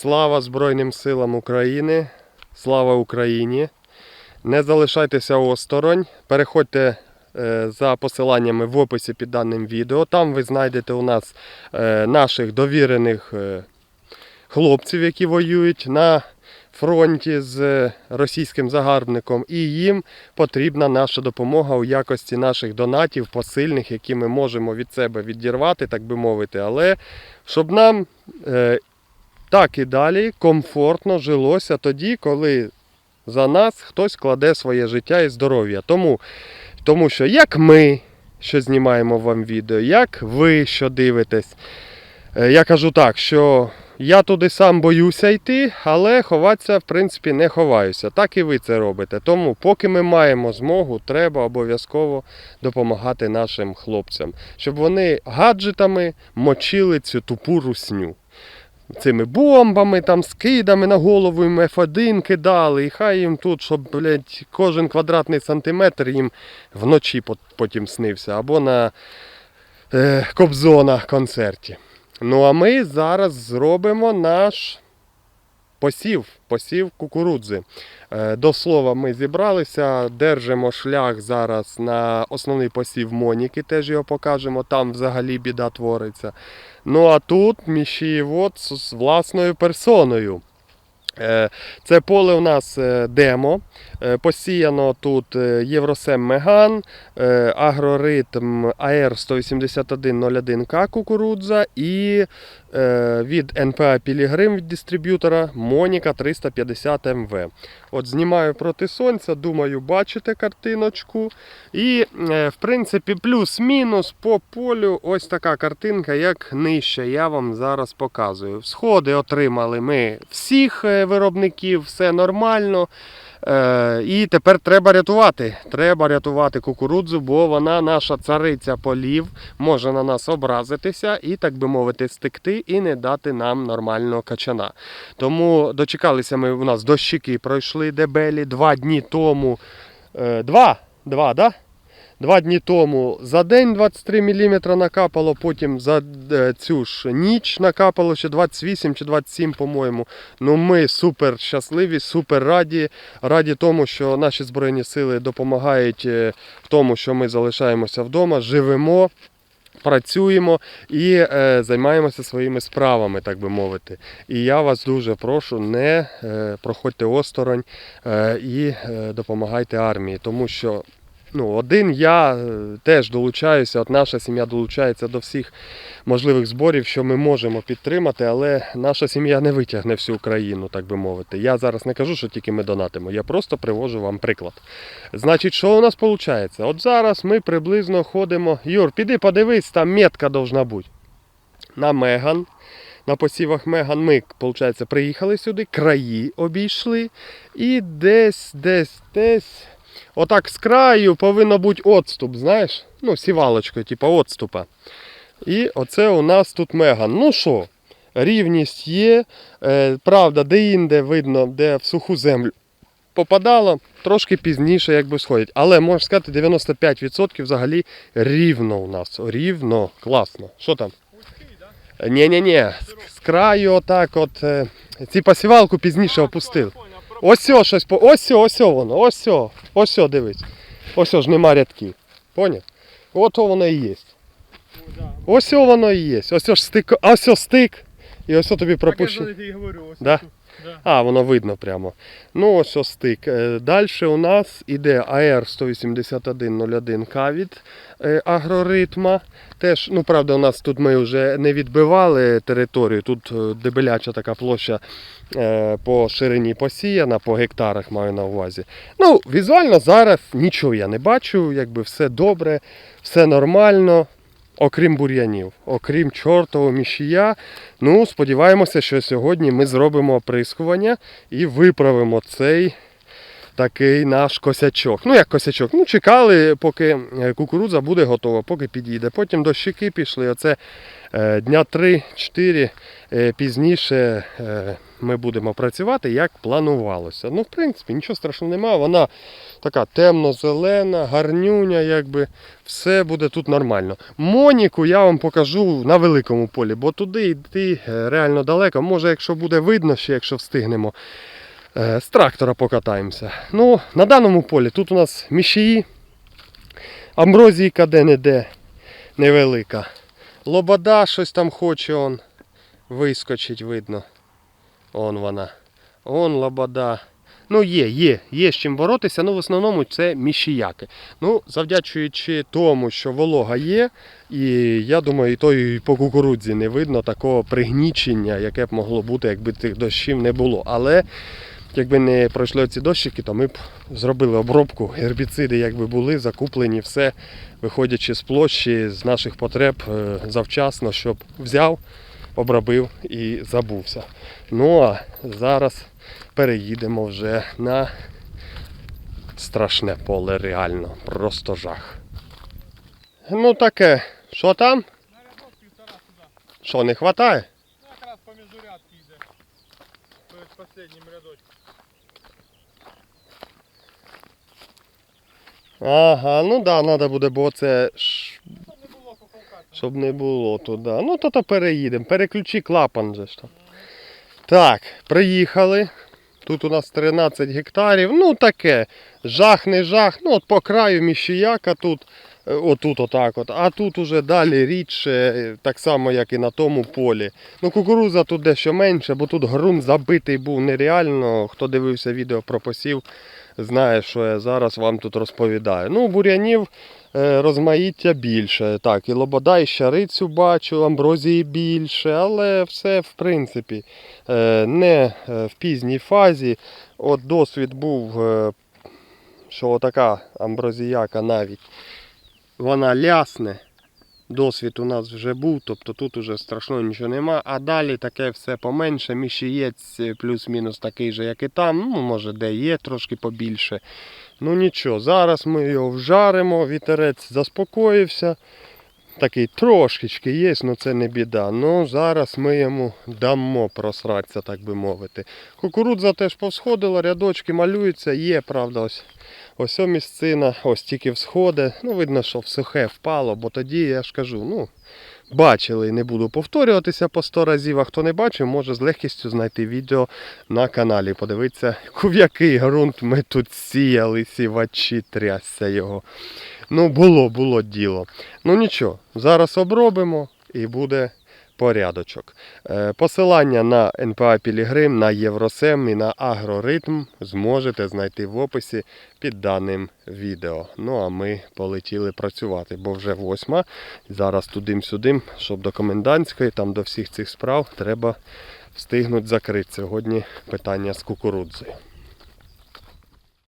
Слава Збройним силам України! Слава Україні! Не залишайтеся осторонь. Переходьте е, за посиланнями в описі під даним відео. Там ви знайдете у нас е, наших довірених е, хлопців, які воюють на фронті з російським загарбником, і їм потрібна наша допомога у якості наших донатів посильних, які ми можемо від себе відірвати, так би мовити. Але щоб нам так і далі комфортно жилося тоді, коли за нас хтось кладе своє життя і здоров'я. Тому, тому що як ми, що знімаємо вам відео, як ви, що дивитесь, е, я кажу так, що я туди сам боюся йти, але ховатися, в принципі, не ховаюся. Так і ви це робите. Тому, поки ми маємо змогу, треба обов'язково допомагати нашим хлопцям, щоб вони гаджетами мочили цю тупу русню. Цими бомбами, там, скидами на голову їм F1 кидали, і хай їм тут, щоб блядь, кожен квадратний сантиметр їм вночі потім снився, або на е, Кобзона концерті. Ну а ми зараз зробимо наш посів, посів кукурудзи. Е, До слова, ми зібралися, держимо шлях зараз на основний посів Моніки, теж його покажемо, там взагалі біда твориться. Ну а тут Міщієвод з власною персоною. Е, Це поле у нас е, демо. Е, Посіяно тут е, Євросем Меган, е, Агроритм АР 18101К кукурудза і від НПА Пілігрим від дистриб'ютора Моніка 350 МВ. От знімаю проти сонця, думаю, бачите картиночку. І, в принципі, плюс-мінус по полю ось така картинка, як нижче. Я вам зараз показую. Сходи отримали ми всіх виробників, все нормально. Е, і тепер треба рятувати. Треба рятувати кукурудзу, бо вона наша цариця полів, може на нас образитися і, так би мовити, стекти і не дати нам нормального качана. Тому дочекалися ми у нас дощики пройшли дебелі два дні тому. Е, два, два, да? Два дні тому за день 23 мм накапало, потім за е, цю ж ніч накапало ще 28 чи 27, по-моєму. Ну ми супер щасливі, супер раді. Раді тому, що наші Збройні сили допомагають е, в тому, що ми залишаємося вдома, живемо. Працюємо і е, займаємося своїми справами, так би мовити. І я вас дуже прошу, не е, проходьте осторонь е, і е, допомагайте армії, тому що ну, один я е, теж долучаюся, от наша сім'я долучається до всіх можливих зборів, що ми можемо підтримати, але наша сім'я не витягне всю Україну, так би мовити. Я зараз не кажу, що тільки ми донатимо, я просто привожу вам приклад. Значить, що у нас виходить? От зараз ми приблизно ходимо. Юр, піди подивись, там метка должна бути. На Меган. На посівах Меган ми, виходить, приїхали сюди, краї обійшли. І десь, десь, десь. Отак з краю повинно бути отступ, знаєш? Ну, сівалочкою, типу отступа. І оце у нас тут Меган. Ну що, рівність є. Е, правда, де-інде видно, де в суху землю попадало, трошки пізніше якби сходить. Але можна сказати, 95% взагалі рівно у нас. Рівно, класно. Що там? ні ні ні з, з краю отак от. е, Ці посівалку пізніше опустили. Ось о, щось по. Ось о, ось о воно, ось о, ось о, дивись. Ось о ж нема рядків. Поняв? От о воно і є. Ось о воно і є. Ось о ж стик. Ось о стик. І ось о тобі пропущено. Так я ж говорю, ось Да? Да. А, воно видно прямо. Ну, ось ось стик. Далі у нас іде АР 18101 К від е, агроритма. Теж, ну правда, у нас тут ми вже не відбивали територію. Тут е, дебеляча така площа е, по ширині посіяна, по гектарах маю на увазі. Ну, візуально зараз нічого я не бачу, якби все добре, все нормально. Окрім бур'янів, окрім чортового мішія. Ну, сподіваємося, що сьогодні ми зробимо оприскування і виправимо цей такий наш косячок. Ну як косячок? Ну чекали, поки е, кукурудза буде готова, поки підійде. Потім дощики пішли. Оце е, дня 3-4 е, пізніше ми будемо працювати, як планувалося. Ну, в принципі, нічого страшного немає. Вона така темно-зелена, гарнюня, якби все буде тут нормально. Моніку я вам покажу на великому полі, бо туди йти реально далеко. Може, якщо буде видно ще, якщо встигнемо. Е, З трактора покатаємося. Ну, на даному полі тут у нас мішії, амброзійка де-не-де невелика. Лобода щось там хоче он вискочить, видно. Он вона. Он лобода. Ну, є, є, є з чим боротися, ну в основному це мішіяки. Ну, завдячуючи тому, що волога є, і я думаю, і то і по кукурудзі не видно такого пригнічення, яке б могло бути, якби тих дощів не було. Але якби не пройшли ці дощики, то ми б зробили обробку. Гербіциди, якби були закуплені, все, виходячи з площі, з наших потреб е, завчасно, щоб взяв, обробив і забувся. Ну а зараз переїдемо вже на страшне поле, реально, просто жах. Ну таке, що там? Що, не вистачає? Ага, ну да, треба буде, бо це ж Щоб не було туди. Ну то то переїдемо. Переключи клапан же ж там. Так, приїхали. Тут у нас 13 гектарів. Ну таке. Жах не жах. Ну от по краю міщіяка тут. Е, Отут отак от. А тут уже далі рідше, так само, як і на тому полі. Ну кукуруза тут дещо менше, бо тут ґрунт забитий був нереально. Хто дивився відео про посів, знає, що я зараз вам тут розповідаю. Ну, бурянів е, розмаїття більше. Так, і лобода, і щарицю бачу, амброзії більше, але все в принципі е, не в пізній фазі. От досвід був, що така амброзіяка навіть вона лясне. Досвід у нас вже був, тобто тут уже страшно нічого нема. А далі таке все поменше. Міщієць е, плюс-мінус такий же, як і там. Ну, може, де є трошки побільше. Ну нічого, зараз ми його вжаримо, вітерець заспокоївся. Такий трошечки є, але це не біда. Ну зараз ми йому дамо просратися, так би мовити. Кукурудза теж повсходила, рядочки малюються, є, правда, ось. Ось місцина, ось тільки всходи. Ну, видно, що в сухе впало, бо тоді я ж кажу, ну, бачили, не буду повторюватися по 100 разів, а хто не бачив, може з легкістю знайти відео на каналі. Подивитися, в який ґрунт ми тут сіяли, сівачі, трясся його. Ну, було, було діло. Ну нічого, зараз обробимо і буде порядочок. Е, Посилання на НПА Пілігрим, на Євросем і на Агроритм зможете знайти в описі під даним відео. Ну а ми полетіли працювати, бо вже восьма. Зараз тудим-сюдим, щоб до комендантської, там до всіх цих справ треба встигнути закрити. Сьогодні питання з кукурудзою.